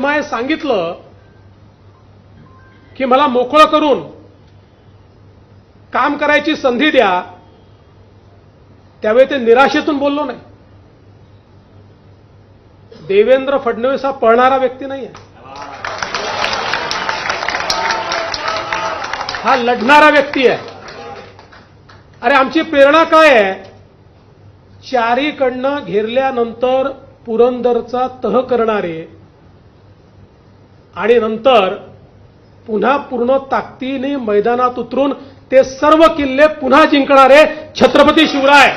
माय सांगितलं की मला मोकळं करून काम करायची संधी द्या. त्यावेळी ते निराशेतून बोललो नाही. देवेंद्र फडणवीस हा पळणारा व्यक्ती नाही आहे हा लढणारा व्यक्ती आहे. अरे आमची प्रेरणा काय आहे? चारीकडनं घेरल्यानंतर पुरंदरचा तह करणारे आणि नंतर पुन्हा पूर्ण ताकदीने मैदानात उतरून ते सर्व किल्ले पुन्हा जिंकणारे छत्रपती शिवराय.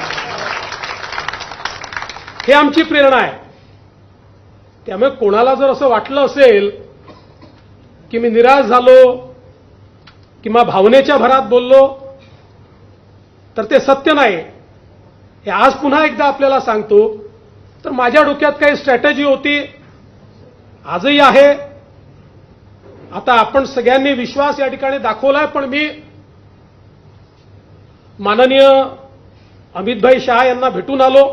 हे आमची प्रेरणा आहे. त्यामुळे कोणाला जर असं वाटलं असेल की मी निराश झालो किंवा भावनेच्या भरात बोललो तर ते सत्य नाही. हे आज पुन्हा एकदा आपल्याला सांगतो. तर माझ्या डोक्यात काही स्ट्रॅटेजी होती. आजही आहे. आता आपण सगळ्यांनी विश्वास या ठिकाणी दाखवलाय पण मी माननीय अमितभाई शहा यांना भेटून आलो.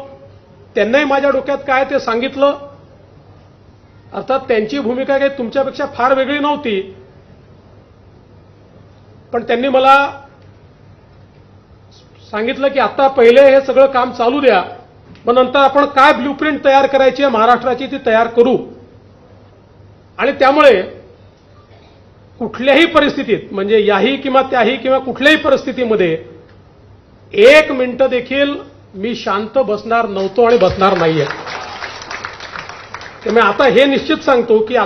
त्यांनाही माझ्या डोक्यात काय ते सांगितलं. अर्थात त्यांची भूमिका काही तुमच्यापेक्षा फार वेगळी नव्हती. पण त्यांनी मला सांगितलं की आता पहिले हे सगळं काम चालू द्या. मग नंतर आपण काय ब्ल्यूप्रिंट तयार करायची आहे महाराष्ट्राची ती तयार करू. आणि त्यामुळे कुठल्याही परिस्थितीत म्हणजे याही किंवा त्याही किंवा कुठल्याही परिस्थितीमध्ये एक मिनिटं देखील मी शांत बसणार नव्हतो आणि बसणार नाहीये. त्यामुळे आता हे निश्चित सांगतो की